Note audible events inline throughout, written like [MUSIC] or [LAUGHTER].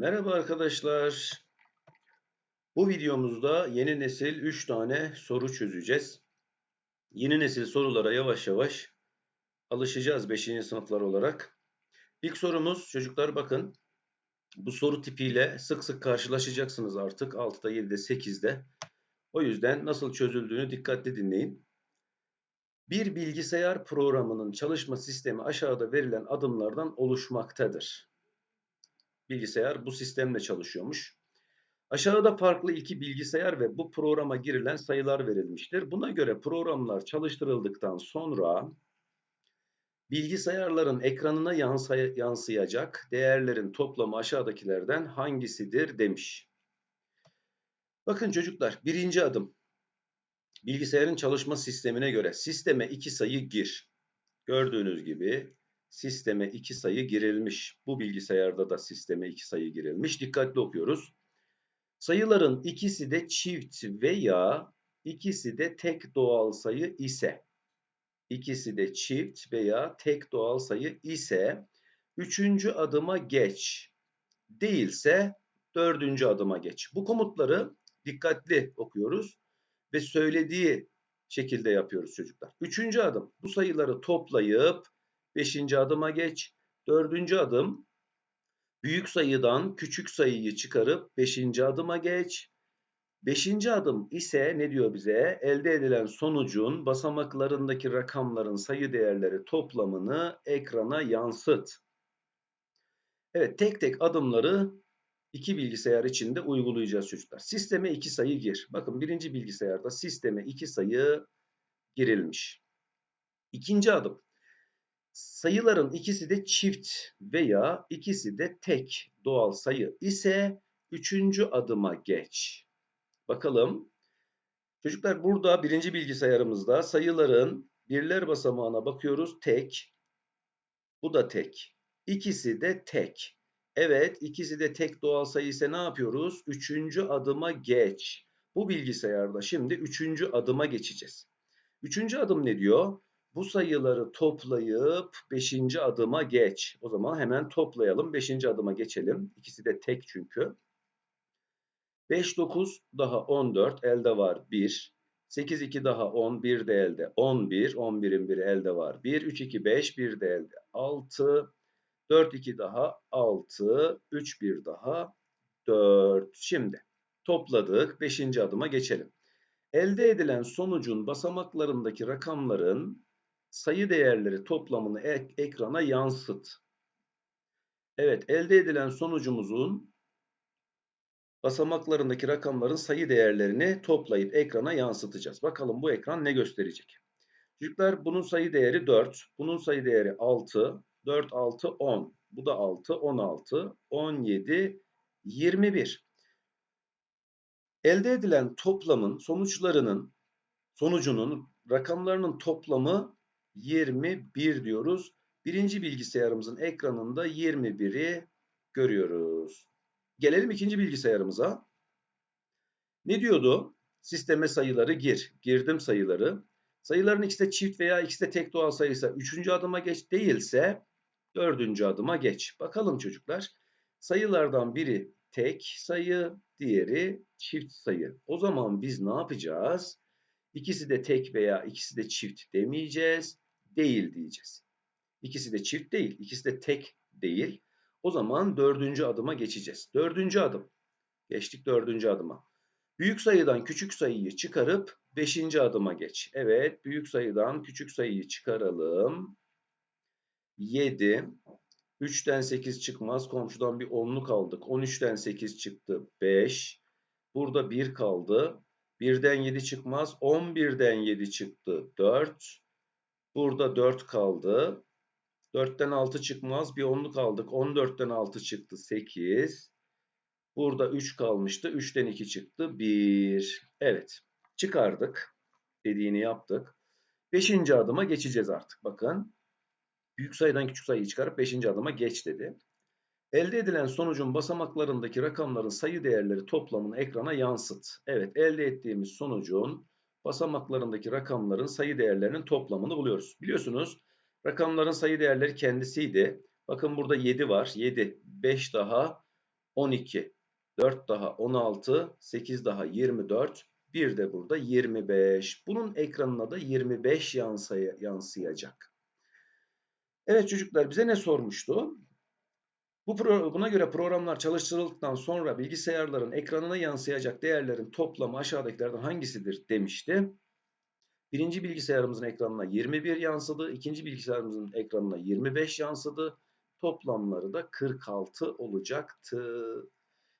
Merhaba arkadaşlar. Bu videomuzda yeni nesil 3 tane soru çözeceğiz. Yeni nesil sorulara yavaş yavaş alışacağız 5. sınıflar olarak. İlk sorumuz çocuklar bakın. Bu soru tipiyle sık sık karşılaşacaksınız artık 6'da 7'de 8'de. O yüzden nasıl çözüldüğünü dikkatli dinleyin. Bir bilgisayar programının çalışma sistemi aşağıda verilen adımlardan oluşmaktadır. Bilgisayar bu sistemle çalışıyormuş. Aşağıda farklı iki bilgisayar ve bu programa girilen sayılar verilmiştir. Buna göre programlar çalıştırıldıktan sonra bilgisayarların ekranına yansıyacak değerlerin toplamı aşağıdakilerden hangisidir demiş. Bakın çocuklar birinci adım bilgisayarın çalışma sistemine göre sisteme iki sayı gir. Gördüğünüz gibi sisteme iki sayı girilmiş. Bu bilgisayarda da sisteme iki sayı girilmiş. Dikkatli okuyoruz. Sayıların ikisi de çift veya ikisi de tek doğal sayı ise ikisi de çift veya tek doğal sayı ise üçüncü adıma geç. Değilse dördüncü adıma geç. Bu komutları dikkatli okuyoruz ve söylediği şekilde yapıyoruz çocuklar. Üçüncü adım bu sayıları toplayıp beşinci adıma geç. Dördüncü adım Büyük sayıdan küçük sayıyı çıkarıp 5. adıma geç. 5. adım ise ne diyor bize? Elde edilen sonucun basamaklarındaki rakamların sayı değerleri toplamını ekrana yansıt. Evet tek tek adımları iki bilgisayar içinde uygulayacağız çocuklar. Sisteme iki sayı gir. Bakın birinci bilgisayarda sisteme iki sayı girilmiş. İkinci adım Sayıların ikisi de çift veya ikisi de tek doğal sayı ise üçüncü adıma geç. Bakalım. Çocuklar burada birinci bilgisayarımızda sayıların birler basamağına bakıyoruz. Tek. Bu da tek. İkisi de tek. Evet ikisi de tek doğal sayı ise ne yapıyoruz? Üçüncü adıma geç. Bu bilgisayarda şimdi üçüncü adıma geçeceğiz. Üçüncü adım ne diyor? Bu sayıları toplayıp 5. adıma geç. O zaman hemen toplayalım. 5. adıma geçelim. İkisi de tek çünkü. 5, 9 daha 14 elde var 1. 8, 2 daha 10 1 de elde 11. 11'in biri elde var 1. 3, 2, 5 1 de elde 6. 4, 2 daha 6. 3, 1 daha 4. Şimdi topladık. 5. adıma geçelim. Elde edilen sonucun basamaklarındaki rakamların sayı değerleri toplamını ek ekrana yansıt. Evet, elde edilen sonucumuzun basamaklarındaki rakamların sayı değerlerini toplayıp ekrana yansıtacağız. Bakalım bu ekran ne gösterecek? Çocuklar bunun sayı değeri 4, bunun sayı değeri 6, 4, 6, 10. Bu da 6, 16, 17, 21. Elde edilen toplamın sonuçlarının sonucunun rakamlarının toplamı 21 diyoruz. Birinci bilgisayarımızın ekranında 21'i görüyoruz. Gelelim ikinci bilgisayarımıza. Ne diyordu? Sisteme sayıları gir. Girdim sayıları. Sayıların ikisi de çift veya ikisi de tek doğal sayıysa üçüncü adıma geç değilse dördüncü adıma geç. Bakalım çocuklar. Sayılardan biri tek sayı, diğeri çift sayı. O zaman biz ne yapacağız? İkisi de tek veya ikisi de çift demeyeceğiz. Değil diyeceğiz. İkisi de çift değil. ikisi de tek değil. O zaman dördüncü adıma geçeceğiz. Dördüncü adım. Geçtik dördüncü adıma. Büyük sayıdan küçük sayıyı çıkarıp beşinci adıma geç. Evet büyük sayıdan küçük sayıyı çıkaralım. 7. 3'ten 8 çıkmaz. Komşudan bir 10'luk aldık. 13'ten 8 çıktı. 5. Burada 1 kaldı. 1'den 7 çıkmaz. 11'den 7 çıktı. 4. Burada 4 kaldı. 4'ten 6 çıkmaz. Bir 10'luk aldık. 14'ten 6 çıktı. 8. Burada 3 kalmıştı. 3'ten 2 çıktı. 1. Evet. Çıkardık. Dediğini yaptık. 5. adıma geçeceğiz artık. Bakın. Büyük sayıdan küçük sayıyı çıkarıp 5. adıma geç dedi. Elde edilen sonucun basamaklarındaki rakamların sayı değerleri toplamını ekrana yansıt. Evet, elde ettiğimiz sonucun basamaklarındaki rakamların sayı değerlerinin toplamını buluyoruz. Biliyorsunuz rakamların sayı değerleri kendisiydi. Bakın burada 7 var. 7, 5 daha 12, 4 daha 16, 8 daha 24, bir de burada 25. Bunun ekranına da 25 yansıya, yansıyacak. Evet çocuklar bize ne sormuştu? Bu buna göre programlar çalıştırıldıktan sonra bilgisayarların ekranına yansıyacak değerlerin toplamı aşağıdakilerden hangisidir demişti. Birinci bilgisayarımızın ekranına 21 yansıdı. ikinci bilgisayarımızın ekranına 25 yansıdı. Toplamları da 46 olacaktı.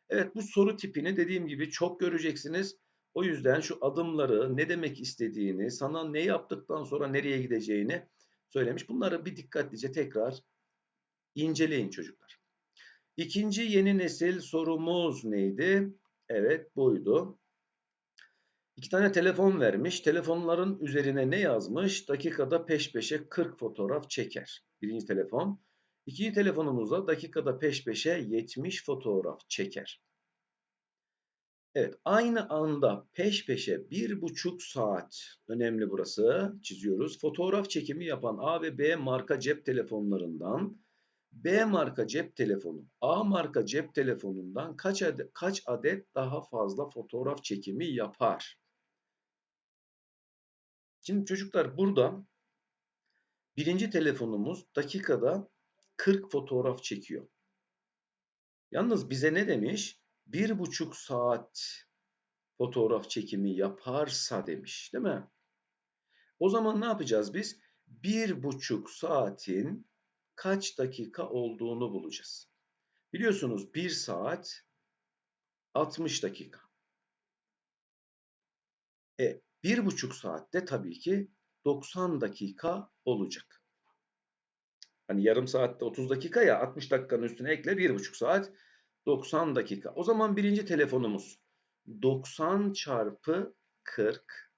Evet bu soru tipini dediğim gibi çok göreceksiniz. O yüzden şu adımları ne demek istediğini, sana ne yaptıktan sonra nereye gideceğini söylemiş. Bunları bir dikkatlice tekrar inceleyin çocuklar. İkinci yeni nesil sorumuz neydi? Evet buydu. İki tane telefon vermiş. Telefonların üzerine ne yazmış? Dakikada peş peşe 40 fotoğraf çeker. Birinci telefon. İkinci telefonumuzda dakikada peş peşe 70 fotoğraf çeker. Evet, aynı anda peş peşe bir buçuk saat, önemli burası, çiziyoruz. Fotoğraf çekimi yapan A ve B marka cep telefonlarından B marka cep telefonu A marka cep telefonundan kaç adet, kaç adet daha fazla fotoğraf çekimi yapar? Şimdi çocuklar burada birinci telefonumuz dakikada 40 fotoğraf çekiyor. Yalnız bize ne demiş? Bir buçuk saat fotoğraf çekimi yaparsa demiş değil mi? O zaman ne yapacağız biz? Bir buçuk saatin kaç dakika olduğunu bulacağız. Biliyorsunuz bir saat 60 dakika. E, bir buçuk saatte tabii ki 90 dakika olacak. Hani yarım saatte 30 dakika ya 60 dakikanın üstüne ekle bir buçuk saat 90 dakika. O zaman birinci telefonumuz 90 çarpı 40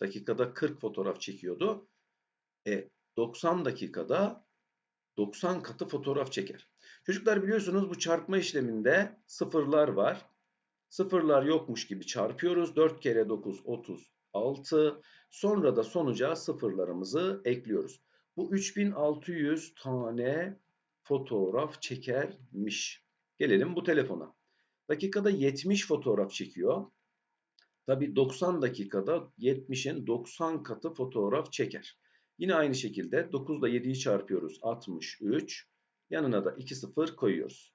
dakikada 40 fotoğraf çekiyordu. E, 90 dakikada 90 katı fotoğraf çeker. Çocuklar biliyorsunuz bu çarpma işleminde sıfırlar var. Sıfırlar yokmuş gibi çarpıyoruz. 4 kere 9 36. Sonra da sonuca sıfırlarımızı ekliyoruz. Bu 3600 tane fotoğraf çekermiş. Gelelim bu telefona. Dakikada 70 fotoğraf çekiyor. Tabi 90 dakikada 70'in 90 katı fotoğraf çeker. Yine aynı şekilde 9 ile 7'yi çarpıyoruz 63. Yanına da 2 sıfır koyuyoruz.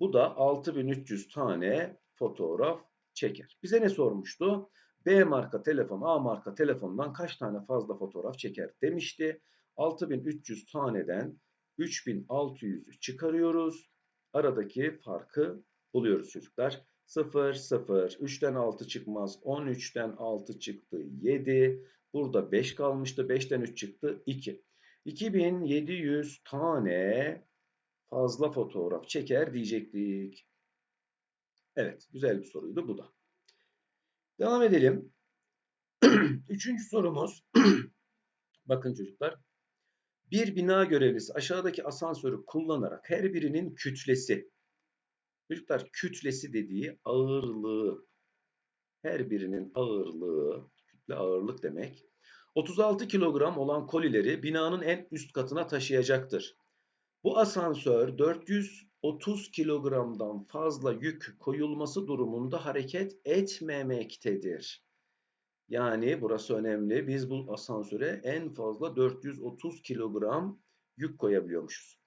Bu da 6300 tane fotoğraf çeker. Bize ne sormuştu? B marka telefon A marka telefondan kaç tane fazla fotoğraf çeker demişti. 6300 taneden 3600'ü çıkarıyoruz. Aradaki farkı buluyoruz çocuklar. 0, 0, 3'ten 6 çıkmaz. 13'ten 6 çıktı 7. Burada 5 kalmıştı. 5'ten 3 çıktı 2. 2700 tane fazla fotoğraf çeker diyecektik. Evet, güzel bir soruydu bu da. Devam edelim. [CLEARS THROAT] Üçüncü sorumuz. [CLEARS THROAT] Bakın çocuklar. Bir bina görevlisi aşağıdaki asansörü kullanarak her birinin kütlesi. Çocuklar kütlesi dediği ağırlığı. Her birinin ağırlığı, kütle ağırlık demek. 36 kilogram olan kolileri binanın en üst katına taşıyacaktır. Bu asansör 430 kilogramdan fazla yük koyulması durumunda hareket etmemektedir. Yani burası önemli. Biz bu asansöre en fazla 430 kilogram yük koyabiliyormuşuz.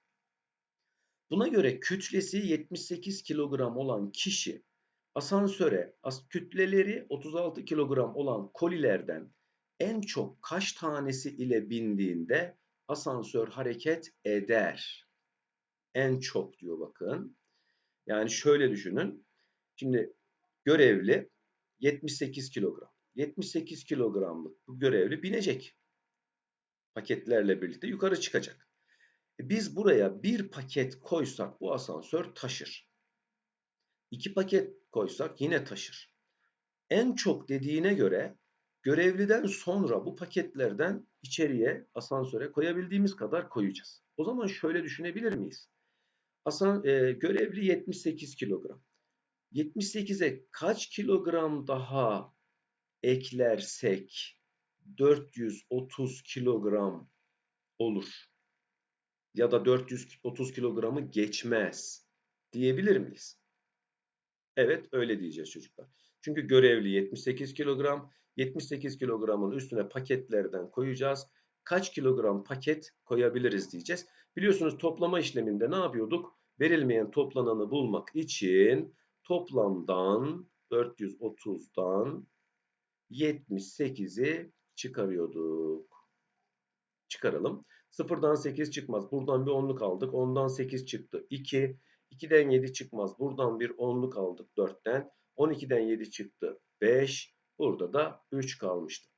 Buna göre kütlesi 78 kilogram olan kişi asansöre kütleleri 36 kilogram olan kolilerden en çok kaç tanesi ile bindiğinde asansör hareket eder? En çok diyor bakın. Yani şöyle düşünün. Şimdi görevli 78 kilogram. 78 kilogramlık bu görevli binecek. Paketlerle birlikte yukarı çıkacak. E biz buraya bir paket koysak bu asansör taşır. İki paket koysak yine taşır. En çok dediğine göre görevliden sonra bu paketlerden içeriye asansöre koyabildiğimiz kadar koyacağız. O zaman şöyle düşünebilir miyiz? Asan, e, görevli 78 kilogram. 78'e kaç kilogram daha eklersek 430 kilogram olur. ya da 430 kilogramı geçmez diyebilir miyiz? Evet öyle diyeceğiz çocuklar. Çünkü görevli 78 kilogram. 78 kilogramın üstüne paketlerden koyacağız. Kaç kilogram paket koyabiliriz diyeceğiz. Biliyorsunuz toplama işleminde ne yapıyorduk? Verilmeyen toplananı bulmak için toplamdan 430'dan 78'i çıkarıyorduk. Çıkaralım. Sıfırdan 8 çıkmaz. Buradan bir onluk aldık. Ondan 8 çıktı. 2. 2'den 7 çıkmaz. Buradan bir onluk aldık 4'ten. 12'den 7 çıktı. 5. Burada da 3 kalmıştı.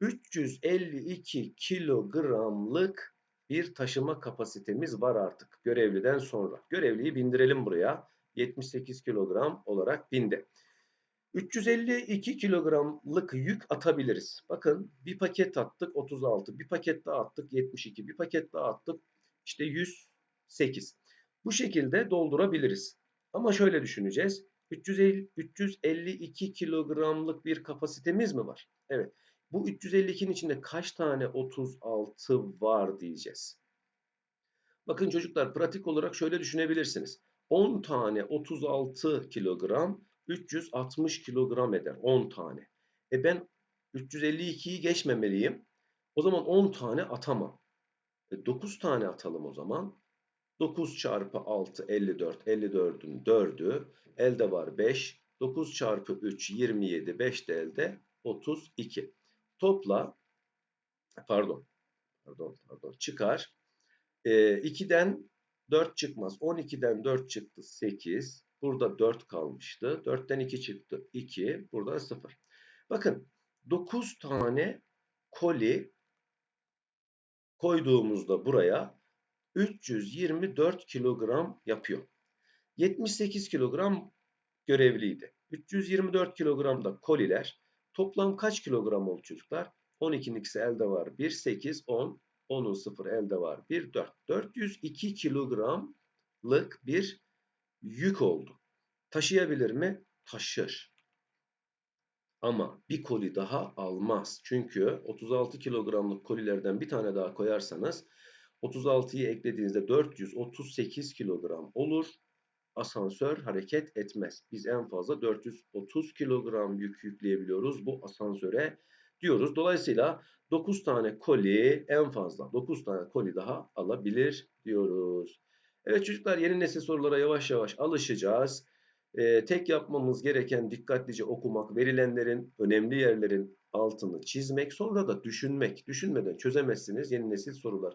352 kilogramlık bir taşıma kapasitemiz var artık görevliden sonra. Görevliyi bindirelim buraya. 78 kilogram olarak bindi. 352 kilogramlık yük atabiliriz. Bakın bir paket attık 36, bir paket daha attık 72, bir paket daha attık işte 108. Bu şekilde doldurabiliriz. Ama şöyle düşüneceğiz. 350, 352 kilogramlık bir kapasitemiz mi var? Evet. Bu 352'nin içinde kaç tane 36 var diyeceğiz. Bakın çocuklar pratik olarak şöyle düşünebilirsiniz. 10 tane 36 kilogram 360 kilogram eder 10 tane. E ben 352'yi geçmemeliyim. O zaman 10 tane atamam. E 9 tane atalım o zaman. 9 çarpı 6 54. 54'ün 4'ü. Elde var 5. 9 çarpı 3 27. 5 de elde 32. Topla pardon pardon pardon çıkar. E, 2'den 4 çıkmaz. 12'den 4 çıktı 8. Burada 4 kalmıştı. 4'ten 2 çıktı 2. Burada 0. Bakın 9 tane koli koyduğumuzda buraya 324 kilogram yapıyor. 78 kilogram görevliydi. 324 kilogram da koliler. Toplam kaç kilogram oldu çocuklar? 12'nin ikisi elde var. 1, 8, 10. 10'un 0 elde var. 1, 4. 402 kilogramlık bir yük oldu. Taşıyabilir mi? Taşır. Ama bir koli daha almaz. Çünkü 36 kilogramlık kolilerden bir tane daha koyarsanız 36'yı eklediğinizde 438 kilogram olur. Asansör hareket etmez. Biz en fazla 430 kilogram yük yükleyebiliyoruz bu asansöre diyoruz. Dolayısıyla 9 tane koli en fazla 9 tane koli daha alabilir diyoruz. Evet çocuklar yeni nesil sorulara yavaş yavaş alışacağız. Ee, tek yapmamız gereken dikkatlice okumak, verilenlerin önemli yerlerin altını çizmek, sonra da düşünmek. Düşünmeden çözemezsiniz yeni nesil sorular.